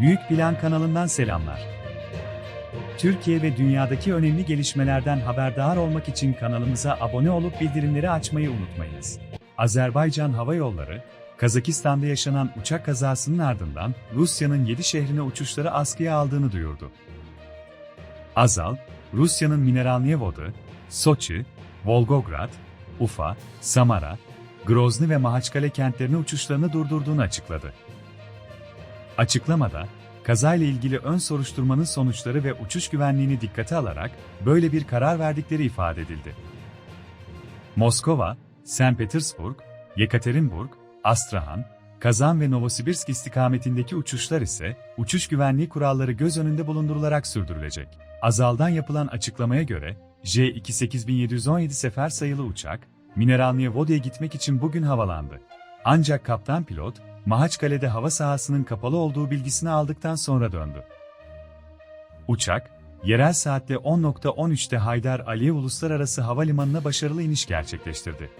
Büyük Plan kanalından selamlar. Türkiye ve dünyadaki önemli gelişmelerden haberdar olmak için kanalımıza abone olup bildirimleri açmayı unutmayınız. Azerbaycan Hava Yolları, Kazakistan'da yaşanan uçak kazasının ardından Rusya'nın 7 şehrine uçuşları askıya aldığını duyurdu. Azal, Rusya'nın Mineralniyevod'u, Soçi, Volgograd, Ufa, Samara, Grozny ve Mahaçkale kentlerine uçuşlarını durdurduğunu açıkladı. Açıklamada, kazayla ilgili ön soruşturmanın sonuçları ve uçuş güvenliğini dikkate alarak böyle bir karar verdikleri ifade edildi. Moskova, St. Petersburg, Yekaterinburg, Astrahan, Kazan ve Novosibirsk istikametindeki uçuşlar ise uçuş güvenliği kuralları göz önünde bulundurularak sürdürülecek. Azal'dan yapılan açıklamaya göre J-28717 sefer sayılı uçak, Mineralniye Voda'ya gitmek için bugün havalandı. Ancak kaptan pilot, Mahaçkale'de hava sahasının kapalı olduğu bilgisini aldıktan sonra döndü. Uçak, yerel saatle 10.13'te Haydar Aliyev Uluslararası Havalimanı'na başarılı iniş gerçekleştirdi.